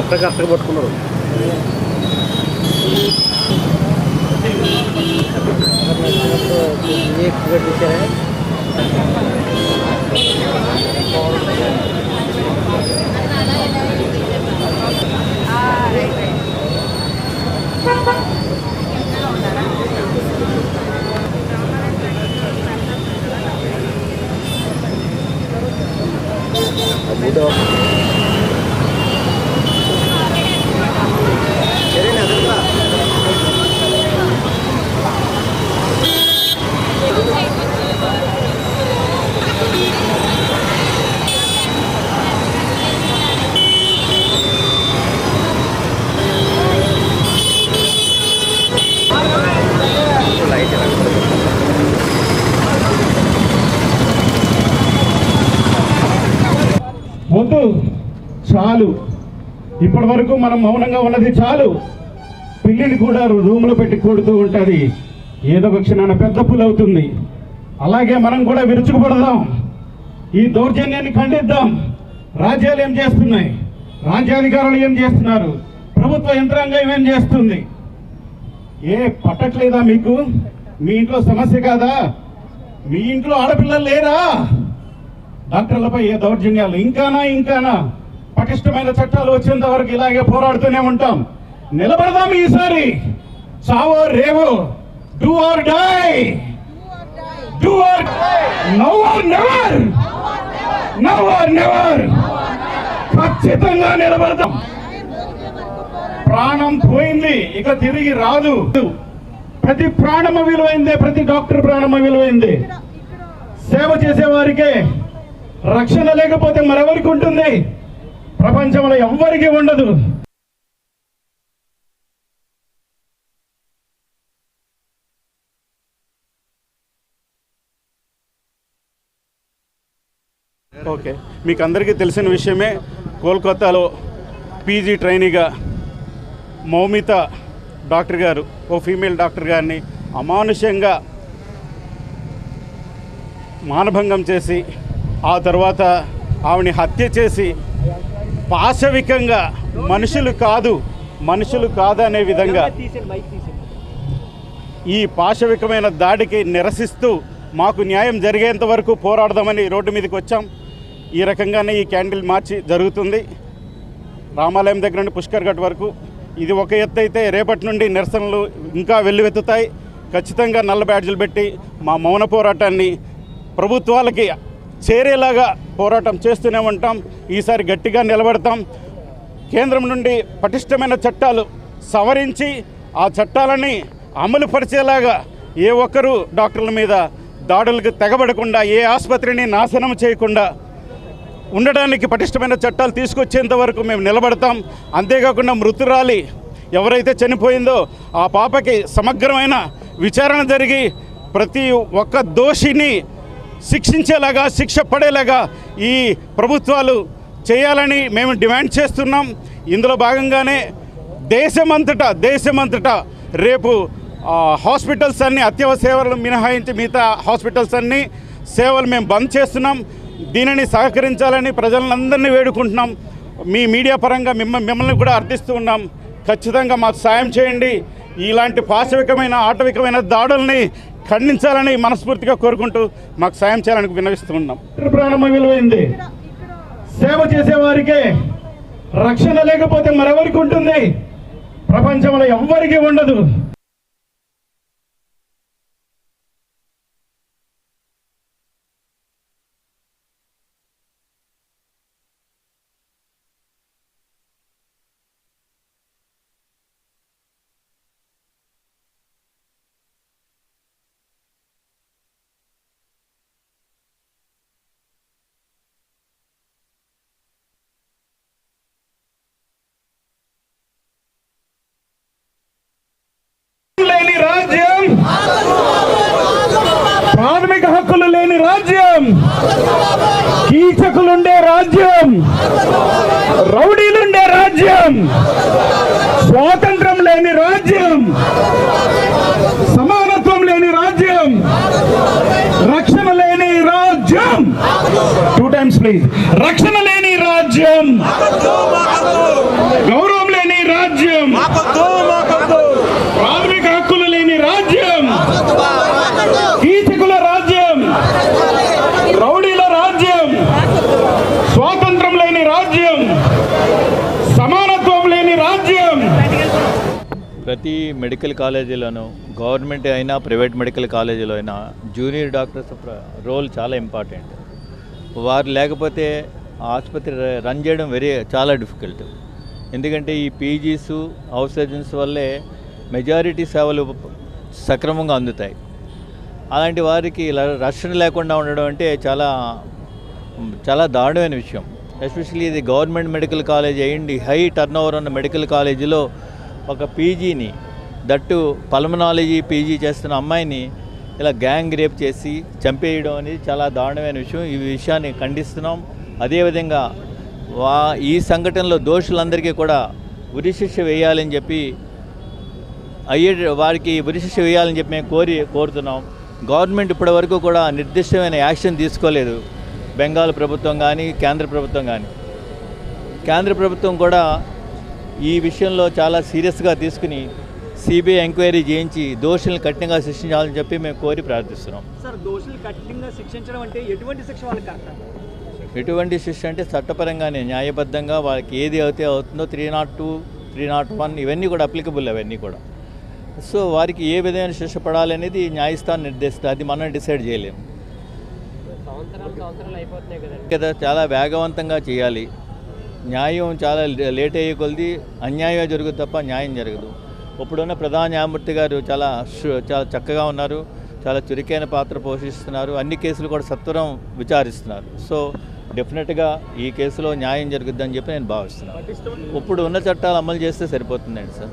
అది ఒక్క కష్టం పట్టుకున్నారు అమ్ముతా లైట్ వద్దు చాలు ఇప్పటి వరకు మనం మౌనంగా ఉన్నది చాలు. పిల్లిని కూడా రూమ్లో పెట్టి కొడుతూ ఉంటుంది. ఏదో ఒక క్షణాన పెద్ద పులవుతుంది అలాగే మనం కూడా విరుచుకుపడదాం. ఈ దౌర్జన్యాన్ని ఖండిద్దాం. రాజ్యాలు ఏం చేస్తున్నాయి? రాజ్యాధికారులు ఏం చేస్తున్నారు? ప్రభుత్వ యంత్రాంగం ఏం చేస్తుంది? ఏ పట్టట్లేదా మీకు? మీ ఇంట్లో సమస్య కాదా? మీ ఇంట్లో ఆడపిల్లలు లేరా? డాక్టర్లపై ఏ దౌర్జన్యాలు? ఇంకానా ఇంకానా? పటిష్టమైన చట్టాలు వచ్చేంత వరకు ఇలాగే పోరాడుతూనే ఉంటాం. నిలబడదాం ఈసారి. చావో రేవో. Do or die do or no or never no or never ఖచ్చితంగా నిలబడదాం. ప్రాణం పోయింది. ఇక తిరిగి రాదు. ప్రతి ప్రాణము విలువైందే ప్రతి డాక్టర్ ప్రాణము విలువైంది. సేవ చేసే వారికే రక్షణ లేకపోతే మరెవరికి ఉంటుంది? ప్రపంచంలో ఎవ్వరికీ ఉండదు. ఓకే. మీకు అందరికీ తెలిసిన విషయమే కోల్కతాలో పీజీ ట్రైనీగా మౌమిత డాక్టర్ గారు ఓ ఫీమేల్ డాక్టర్ గారిని అమానుష్యంగా మానభంగం చేసి ఆ తర్వాత ఆవిని హత్య చేసి పాశవికంగా మనుషులు కాదు మనుషులు కాదనే విధంగా ఈ పాశవికమైన దాడికి నిరసిస్తూ మాకు న్యాయం జరిగేంత వరకు పోరాడదామని రోడ్డు మీదకి వచ్చాం. ఈ రకంగానే ఈ క్యాండిల్ మార్చి జరుగుతుంది. రామాలయం దగ్గర నుండి పుష్కర్ ఘట్ వరకు. ఇది ఒక ఎత్తు అయితే రేపటి నుండి నిరసనలు ఇంకా వెల్లువెత్తుతాయి. ఖచ్చితంగా నల్ల బ్యాడ్జీలు పెట్టి మా మౌన పోరాటాన్ని ప్రభుత్వాలకి చేరేలాగా పోరాటం చేస్తూనే ఉంటాం. ఈసారి గట్టిగా నిలబడతాం. కేంద్రం నుండి పటిష్టమైన చట్టాలు సవరించి ఆ చట్టాలని అమలు పరిచేలాగా ఏ ఒక్కరూ డాక్టర్ల మీద దాడులకు తెగబడకుండా ఏ ఆసుపత్రిని నాశనం చేయకుండా ఉండడానికి పటిష్టమైన చట్టాలు తీసుకొచ్చేంత వరకు మేము నిలబడతాం. అంతేకాకుండా మృతురాలి ఎవరైతే చనిపోయిందో ఆ పాపకి సమగ్రమైన విచారణ జరిగి ప్రతి ఒక్క దోషిని శిక్షించేలాగా శిక్ష పడేలాగా ఈ ప్రభుత్వాలు చేయాలని మేము డిమాండ్ చేస్తున్నాం. ఇందులో భాగంగానే దేశమంతటా దేశమంతటా రేపు హాస్పిటల్స్ అన్ని అత్యవసర సేవలు మినహాయించి మిగతా హాస్పిటల్స్ అన్ని సేవలు మేము బంద్ చేస్తున్నాం. దీనిని సహకరించాలని ప్రజలందరినీ వేడుకుంటున్నాం. మీ మీడియా పరంగా మిమ్మ మిమ్మల్ని కూడా అర్థిస్తూ ఉన్నాం. ఖచ్చితంగా మాకు సాయం చేయండి. ఇలాంటి పాశవికమైన ఆటవికమైన దాడుల్ని ఖండించాలని మనస్ఫూర్తిగా కోరుకుంటూ మాకు సాయం చేయాలని విన్నవిస్తూ ఉన్నాం. విలువైంది. సేవ చేసే వారికే రక్షణ లేకపోతే మరెవరికి ఉంటుంది? ప్రపంచంలో ఎవ్వరికి ఉండదు లేని రాజ్యం ప్రాథమిక హక్కులు లేని రాజ్యం. కీచకులుండే రాజ్యం. రౌడీలుండే రాజ్యం. స్వాతంత్రం లేని రాజ్యం. సమానత్వం లేని రాజ్యం. రక్షణ లేని రాజ్యం. టూ టైమ్స్ ప్లీజ్ రక్షణ లేని రాజ్యం గౌరవం లేని రాజ్యం ప్రాథమిక హక్కులు లేని రాజ్యం కీచకుల రాజ్యం రౌడీల రాజ్యం స్వాతంత్రం లేని రాజ్యం సమానత్వం లేని రాజ్యం ప్రతి మెడికల్ కాలేజీలోనూ గవర్నమెంట్ అయినా ప్రైవేట్ మెడికల్ కాలేజీలో అయినా జూనియర్ డాక్టర్స్ రోల్ చాలా ఇంపార్టెంట్. వారు లేకపోతే ఆసుపత్రి రన్ చేయడం వెరీ చాలా డిఫికల్ట్. ఎందుకంటే ఈ పీజీస్ హౌస్ సర్జన్స్ వల్లే మెజారిటీ సేవలు సక్రమంగా అందుతాయి. అలాంటి వారికి రక్షణ లేకుండా ఉండడం అంటే చాలా చాలా దారుణమైన విషయం. ఎస్పెషల్లీ ఇది గవర్నమెంట్ మెడికల్ కాలేజ్ అయ్యండి హై టర్న్ ఓవర్ ఉన్న మెడికల్ కాలేజీలో ఒక పీజీని దట్టు పల్మనాలజీ పీజీ చేస్తున్న అమ్మాయిని ఇలా గ్యాంగ్ రేప్ చేసి చంపేయడం అనేది చాలా దారుణమైన విషయం. ఈ విషయాన్ని ఖండిస్తున్నాం. అదేవిధంగా వా ఈ సంఘటనలో దోషులందరికీ కూడా ఉరిశిక్ష వేయాలని చెప్పి అయ్యే వారికి ఉరిశిక్ష వేయాలని చెప్పి మేము కోరి కోరుతున్నాం. గవర్నమెంట్ ఇప్పటివరకు కూడా నిర్దిష్టమైన యాక్షన్ తీసుకోలేదు. బెంగాల్ ప్రభుత్వం కానీ కేంద్ర ప్రభుత్వం కానీ కేంద్ర ప్రభుత్వం కూడా ఈ విషయంలో చాలా సీరియస్గా తీసుకుని సిబిఐ ఎంక్వైరీ చేయించి దోషులను కఠినంగా శిక్షించాలని చెప్పి మేము కోరి ప్రార్థిస్తున్నాం. సార్ దోషులు కఠినంగా శిక్షించడం అంటే ఎటువంటి శిక్ష వాళ్ళకి ఎటువంటి శిక్ష అంటే చట్టపరంగానే న్యాయబద్ధంగా వాళ్ళకి ఏది అయితే అవుతుందో three not two three not one ఇవన్నీ కూడా అప్లికబుల్ అవన్నీ కూడా. సో వారికి ఏ విధమైన శిక్ష పడాలనేది న్యాయస్థానం నిర్దేశిస్తుంది. అది మనం డిసైడ్ చేయలేము. కదా చాలా వేగవంతంగా చేయాలి. న్యాయం చాలా లేట్ అయ్యే కొలది అన్యాయం జరుగుతుంది తప్ప న్యాయం జరగదు. ఇప్పుడున్న ప్రధాన న్యాయమూర్తి గారు చాలా చాలా చక్కగా ఉన్నారు. చాలా చురుకైన పాత్ర పోషిస్తున్నారు. అన్ని కేసులు కూడా సత్వరం విచారిస్తున్నారు. సో డెఫినెట్గా ఈ కేసులో న్యాయం జరుగుద్దని చెప్పి నేను భావిస్తున్నాను. ఇప్పుడు ఉన్న చట్టాలు అమలు చేస్తే సరిపోతుందండి సార్.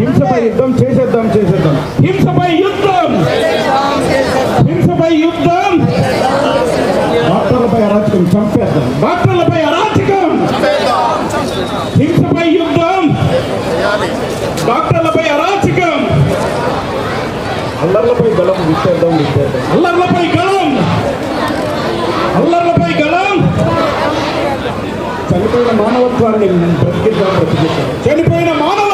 హింసపై యుద్ధం చేసేద్దాం చేసేద్దాం. హింసపై యుద్ధం! హింసపై యుద్ధం! చంపేద్దాం. డాక్టర్లపై అరాచకం. హింసపై యుద్ధం. డాక్టర్లపై అరాచకం. అల్లర్లపై గలం విచ్చేద్దాం విచ్చేద్దాం అల్లర్లపై గలం అల్లర్లపై గలం చనిపోయిన మానవత్వాన్ని బ్రతికిద్దాం బ్రతికిద్దాం. చనిపోయిన మానవత్వం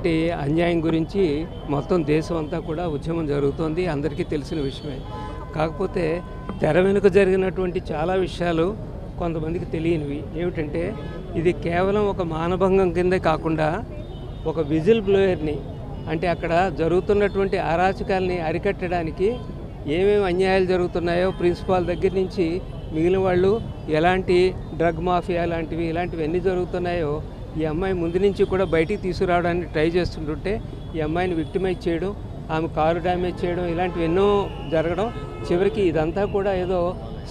అనేటువంటి అన్యాయం గురించి మొత్తం దేశం అంతా కూడా ఉద్యమం జరుగుతోంది అందరికీ తెలిసిన విషయమే. కాకపోతే తెర వెనుక జరిగినటువంటి చాలా విషయాలు కొంతమందికి తెలియనివి. ఏమిటంటే ఇది కేవలం ఒక మానభంగం కిందే కాకుండా ఒక విజిల్ బ్లోయర్ని అంటే అక్కడ జరుగుతున్నటువంటి అరాచకాల్ని అరికట్టడానికి ఏమేమి అన్యాయాలు జరుగుతున్నాయో ప్రిన్సిపాల్ దగ్గర నుంచి మిగిలిన వాళ్ళు ఎలాంటి డ్రగ్ మాఫియా లాంటివి ఇలాంటివి ఎన్ని జరుగుతున్నాయో ఈ అమ్మాయి ముందు నుంచి కూడా బయటికి తీసుకురావడానికి ట్రై చేస్తుంటుంటే ఈ అమ్మాయిని విక్టిమైజ్ చేయడం ఆమె కారు డ్యామేజ్ చేయడం ఇలాంటివి ఎన్నో జరగడం. చివరికి ఇదంతా కూడా ఏదో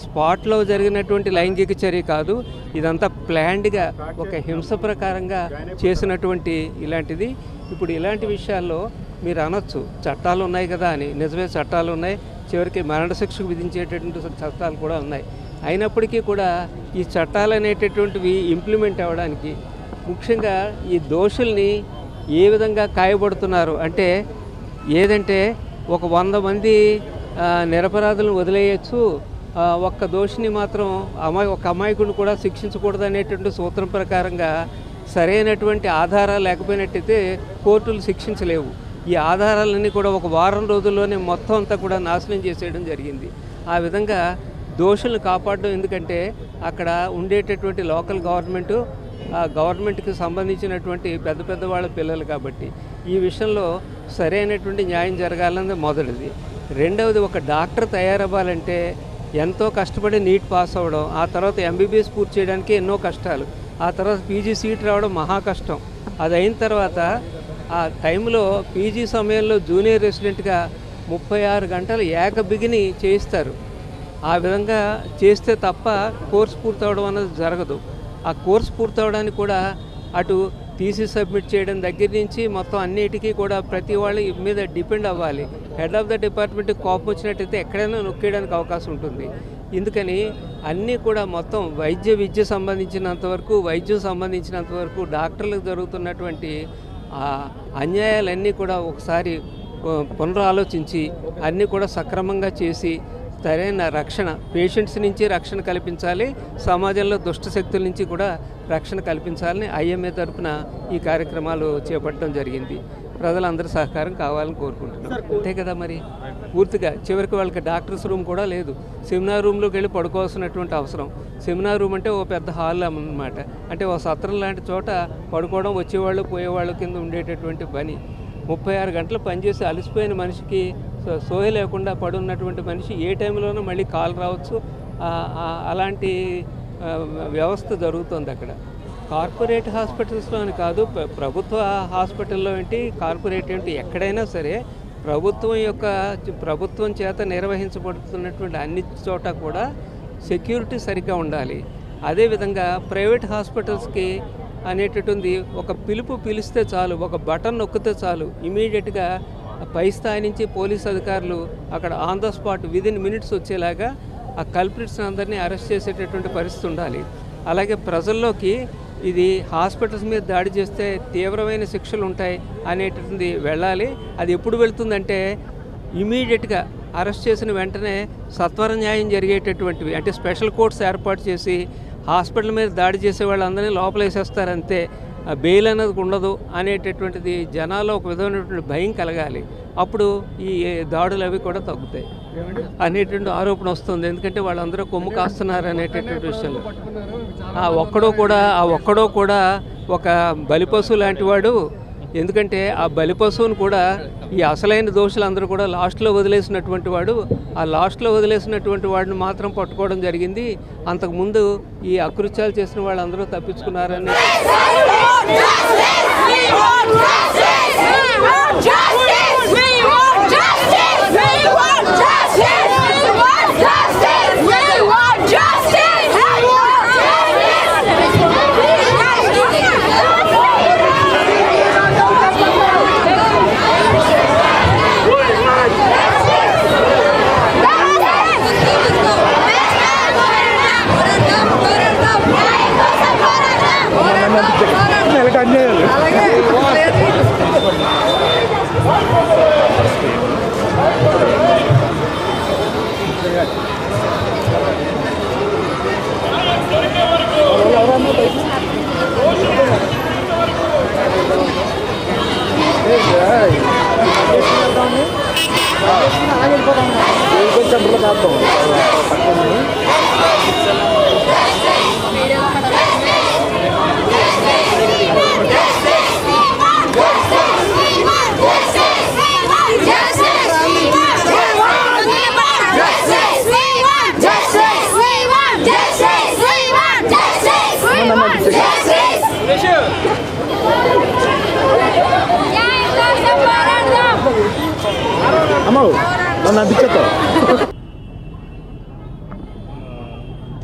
స్పాట్లో జరిగినటువంటి లైంగిక చర్య కాదు ఇదంతా ప్లాన్డ్గా ఒక హింస ప్రకారంగా చేసినటువంటి ఇలాంటిది. ఇప్పుడు ఇలాంటి విషయాల్లో మీరు అనొచ్చు చట్టాలు ఉన్నాయి కదా అని నిజమే చట్టాలు ఉన్నాయి. చివరికి మరణశిక్షకు విధించేటటువంటి చట్టాలు కూడా ఉన్నాయి. అయినప్పటికీ కూడా ఈ చట్టాలు అనేటటువంటివి ఇంప్లిమెంట్ అవ్వడానికి ముఖ్యంగా ఈ దోషుల్ని ఏ విధంగా కాయబడుతున్నారు? అంటే ఏదంటే ఒక వంద మంది నిరపరాధులను వదిలేయచ్చు. ఒక్క దోషిని మాత్రం అమాయ ఒక అమాయకుడిని కూడా శిక్షించకూడదు అనేటువంటి సూత్రం ప్రకారంగా సరైనటువంటి ఆధారాలు లేకపోయినట్టయితే కోర్టులు శిక్షించలేవు. ఈ ఆధారాలన్నీ కూడా ఒక వారం రోజుల్లోనే మొత్తం అంతా కూడా నాశనం చేసేయడం జరిగింది. ఆ విధంగా దోషులను కాపాడడం ఎందుకంటే అక్కడ ఉండేటటువంటి లోకల్ గవర్నమెంటు గవర్నమెంట్కి సంబంధించినటువంటి పెద్ద పెద్ద వాళ్ళ పిల్లలు కాబట్టి ఈ విషయంలో సరైనటువంటి న్యాయం జరగాలన్నది మొదటిది. రెండవది ఒక డాక్టర్ తయారవ్వాలంటే ఎంతో కష్టపడి నీట్ పాస్ అవ్వడం ఆ తర్వాత ఎంబీబీఎస్ పూర్తి చేయడానికి ఎన్నో కష్టాలు ఆ తర్వాత పీజీ సీట్ రావడం మహా కష్టం. అది అయిన తర్వాత ఆ టైంలో పీజీ సమయంలో జూనియర్ రెసిడెంట్గా ముప్పై ఆరు గంటలు ఏక బిగిని చేయిస్తారు. ఆ విధంగా చేస్తే తప్ప కోర్స్ పూర్తవడం అనేది జరగదు. ఆ కోర్స్ పూర్తవడానికి కూడా అటు టీసీ సబ్మిట్ చేయడం దగ్గర నుంచి మొత్తం అన్నిటికీ కూడా ప్రతి వాళ్ళ మీద డిపెండ్ అవ్వాలి. హెడ్ ఆఫ్ ద డిపార్ట్మెంట్ కోపం వచ్చినట్టయితే ఎక్కడైనా నొక్కేయడానికి అవకాశం ఉంటుంది. ఎందుకని అన్నీ కూడా మొత్తం వైద్య విద్య సంబంధించినంత వరకు వైద్యం సంబంధించినంత వరకు డాక్టర్లకు జరుగుతున్నటువంటి ఆ అన్యాయాలన్నీ కూడా ఒకసారి పునరాలోచించి అన్నీ కూడా సక్రమంగా చేసి సరైన రక్షణ. పేషెంట్స్ నుంచి రక్షణ కల్పించాలి. సమాజంలో దుష్ట శక్తుల నుంచి కూడా రక్షణ కల్పించాలని ఐఎంఏ తరపున ఈ కార్యక్రమాలు చేపట్టడం జరిగింది. ప్రజలందరి సహకారం కావాలని కోరుకుంటున్నాం. అంతే కదా మరి? పూర్తిగా చివరికి వాళ్ళకి డాక్టర్స్ రూమ్ కూడా లేదు. సెమినార్ రూమ్లోకి వెళ్ళి పడుకోవాల్సినటువంటి అవసరం. సెమినార్ రూమ్ అంటే ఓ పెద్ద హాల్ అన్నమాట. అంటే ఓ సత్రం లాంటి చోట పడుకోవడం వచ్చేవాళ్ళు పోయేవాళ్ళు కింద ఉండేటటువంటి పని. ముప్పై ఆరు గంటలు పనిచేసి అలసిపోయిన మనిషికి సోహి లేకుండా పడున్నటువంటి మనిషి ఏ టైంలోనూ మళ్ళీ కాల్ రావచ్చు. అలాంటి వ్యవస్థ జరుగుతుంది అక్కడ. కార్పొరేట్ హాస్పిటల్స్లో అని కాదు ప్రభుత్వ హాస్పిటల్లో ఏంటి కార్పొరేట్ ఏంటి ఎక్కడైనా సరే ప్రభుత్వం యొక్క ప్రభుత్వం చేత నిర్వహించబడుతున్నటువంటి అన్ని చోట కూడా సెక్యూరిటీ సరిగ్గా ఉండాలి. అదేవిధంగా ప్రైవేట్ హాస్పిటల్స్కి అనేటటువంటి ఒక పిలుపు పిలిస్తే చాలు ఒక బటన్ నొక్కితే చాలు ఇమీడియట్గా పై స్థాయి నుంచి పోలీస్ అధికారులు అక్కడ on the spot within minutes వచ్చేలాగా ఆ కల్ప్రిట్స్ అందరినీ అరెస్ట్ చేసేటటువంటి పరిస్థితి ఉండాలి. అలాగే ప్రజల్లోకి ఇది హాస్పిటల్స్ మీద దాడి చేస్తే తీవ్రమైన శిక్షలు ఉంటాయి అనేటువంటిది వెళ్ళాలి. అది ఎప్పుడు వెళ్తుందంటే ఇమీడియట్గా అరెస్ట్ చేసిన వెంటనే సత్వర న్యాయం జరిగేటటువంటివి అంటే స్పెషల్ కోర్ట్స్ ఏర్పాటు చేసి హాస్పిటల్ మీద దాడి చేసే వాళ్ళందరినీ లోపలేసేస్తారంతే. బెయిల్ అనేది ఉండదు అనేటటువంటిది జనాల్లో ఒక విధమైనటువంటి భయం కలగాలి. అప్పుడు ఈ దాడులు అవి కూడా తగ్గుతాయి. అనేటువంటి ఆరోపణ వస్తుంది. ఎందుకంటే వాళ్ళందరూ కొమ్ము కాస్తున్నారు అనేటటువంటి విషయంలో. ఆ ఒక్కడో కూడా ఆ ఒక్కడో కూడా ఒక బలిపశువు లాంటి వాడు ఎందుకంటే ఆ బలి పశువును కూడా ఈ అసలైన దోషులందరూ కూడా లాస్ట్లో వదిలేసినటువంటి వాడు ఆ లాస్ట్లో వదిలేసినటువంటి వాడిని మాత్రం పట్టుకోవడం జరిగింది అంతకుముందు ఈ అకృత్యాలు చేసిన వాళ్ళందరూ తప్పించుకున్నారని నెలకు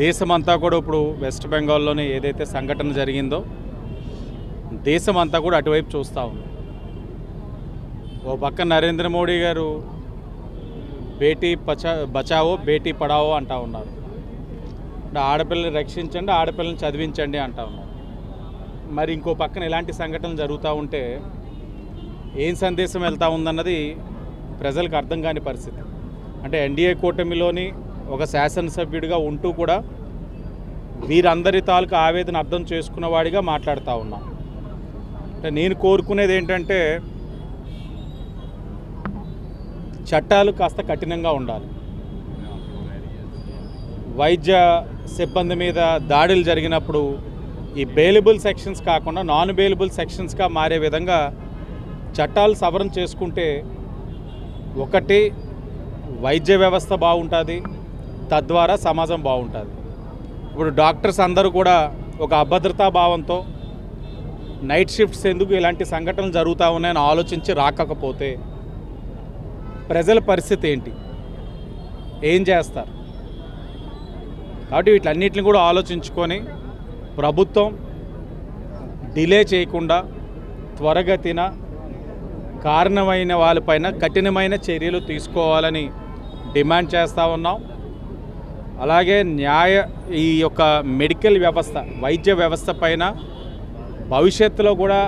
దేశమంతా కూడా ఇప్పుడు వెస్ట్ బెంగాల్లోనే ఏదైతే సంఘటన జరిగిందో దేశమంతా కూడా అటువైపు చూస్తూ ఉంది. ఓ పక్క నరేంద్ర మోడీ గారు బేటీ పచా బచావో బేటీ పడావో అంటా ఉన్నారు. అంటే ఆడపిల్లని రక్షించండి ఆడపిల్లని చదివించండి అంటూ ఉన్నారు. మరి ఇంకో పక్కన ఇలాంటి సంఘటనలు జరుగుతూ ఉంటే ఏం సందేశం వెళ్తూ ఉందన్నది ప్రజలకు అర్థం కాని పరిస్థితి. అంటే ఎన్డీఏ కూటమిలోని ఒక శాసనసభ్యుడిగా ఉంటూ కూడా వీరందరి తాలూకు ఆవేదన అర్థం చేసుకున్నవాడిగా మాట్లాడుతూ ఉన్నా. అంటే నేను కోరుకునేది ఏంటంటే చట్టాలు కాస్త కఠినంగా ఉండాలి. వైద్య సిబ్బంది మీద దాడులు జరిగినప్పుడు ఈ బెయిలబుల్ సెక్షన్స్ కాకుండా నాన్ బెయిలబుల్ సెక్షన్స్గా మారే విధంగా చట్టాలు సవరణ చేసుకుంటే ఒకటి వైద్య వ్యవస్థ బాగుంటుంది తద్వారా సమాజం బాగుంటుంది. ఇప్పుడు డాక్టర్స్ అందరూ కూడా ఒక అభద్రతా భావంతో నైట్ షిఫ్ట్స్ ఎందుకు ఇలాంటి సంఘటనలు జరుగుతూ ఉన్నాయని ఆలోచించి రాకపోతే ప్రజల పరిస్థితి ఏంటి? ఏం చేస్తారు? కాబట్టి వీటన్నిటిని కూడా ఆలోచించుకొని ప్రభుత్వం డిలే చేయకుండా త్వరగతిన కారణమైన వాళ్ళపైన కఠినమైన చర్యలు తీసుకోవాలని డిమాండ్ చేస్తూ ఉన్నాం. అలాగే న్యాయ ఈ యొక్క మెడికల్ వ్యవస్థ వైద్య వ్యవస్థ పైన భవిష్యత్తులో కూడా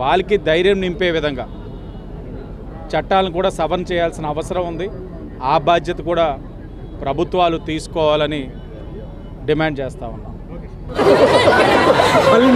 వాళ్ళకి ధైర్యం నింపే విధంగా చట్టాలను కూడా సవరణ చేయాల్సిన అవసరం ఉంది. ఆ బాధ్యత కూడా ప్రభుత్వాలు తీసుకోవాలని డిమాండ్ చేస్తూ ఉన్నాం. మళ్ళీ